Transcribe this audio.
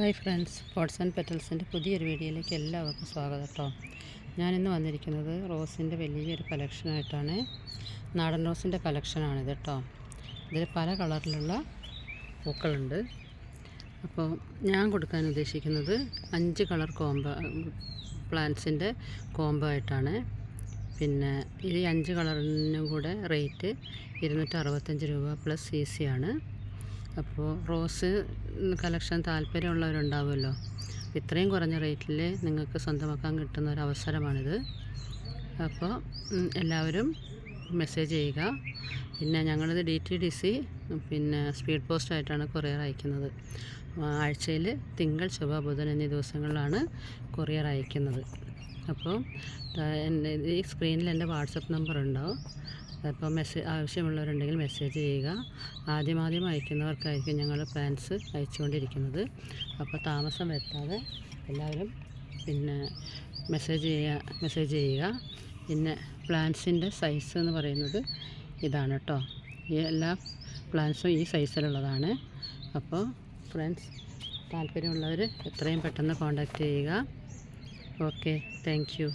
Hi friends pots and പെറ്റൽസിന്റെ പുതിയൊരു വീഡിയോയിലേക്ക് എല്ലാവർക്കും സ്വാഗതം കേട്ടോ. ഞാനിന്ന് വന്നിരിക്കുന്നത് റോസിന്റെ വലിയൊരു കളക്ഷനായിട്ടാണ്. നാടൻ റോസിന്റെ കളക്ഷനാണിത് കേട്ടോ. ഇതിൽ പല കളറിലുള്ള പൂക്കളുണ്ട്. അപ്പോൾ ഞാൻ കൊടുക്കാൻ ഉദ്ദേശിക്കുന്നത് അഞ്ച് കളർ കോംബോ പ്ലാന്റ്സിന്റെ കോംബോ ആയിട്ടാണ്. പിന്നെ ഈ അഞ്ച് കളറിനും കൂടെ റേറ്റ് ഇരുന്നൂറ്റി അറുപത്തഞ്ച് രൂപ പ്ലസ് സി സി ആണ്. അപ്പോൾ റോസ് കളക്ഷൻ താല്പര്യമുള്ളവരുണ്ടാവുമല്ലോ. ഇത്രയും കുറഞ്ഞ റേറ്റിൽ നിങ്ങൾക്ക് സ്വന്തമാക്കാൻ കിട്ടുന്ന ഒരു അവസരമാണിത്. അപ്പോൾ എല്ലാവരും മെസ്സേജ് ചെയ്യുക. പിന്നെ ഞങ്ങളിത് ഡി ടി ഡി സി പിന്നെ സ്പീഡ് പോസ്റ്റായിട്ടാണ് കൊറിയർ അയക്കുന്നത്. ആഴ്ചയിൽ തിങ്കൾ ചൊവ്വ ബുധൻ എന്നീ ദിവസങ്ങളിലാണ് കൊറിയർ അയക്കുന്നത്. അപ്പോൾ എന്റെ ഈ സ്ക്രീനിൽ എന്റെ വാട്സപ്പ് നമ്പർ ഉണ്ടാവും അപ്പോൾ മെസ്സേജ് ആവശ്യമുള്ളവരുണ്ടെങ്കിൽ മെസ്സേജ് ചെയ്യുക. ആദ്യം ആദ്യം അയക്കുന്നവർക്കായിരിക്കും ഞങ്ങൾ പ്ലാൻസ് അയച്ചുകൊണ്ടിരിക്കുന്നത്. അപ്പോൾ താമസം വരുത്താതെ എല്ലാവരും പിന്നെ മെസ്സേജ് ചെയ്യുക മെസ്സേജ് ചെയ്യുക. പിന്നെ പ്ലാൻസിന്റെ സൈസ് എന്ന് പറയുന്നത് ഇതാണ് കേട്ടോ. ഈ എല്ലാ പ്ലാൻസും ഈ സൈസിലുള്ളതാണ്. അപ്പോൾ ഫ്രണ്ട്സ് താല്പര്യമുള്ളവർ എത്രയും പെട്ടെന്ന് കോൺടാക്റ്റ് ചെയ്യുക. Okay, thank you.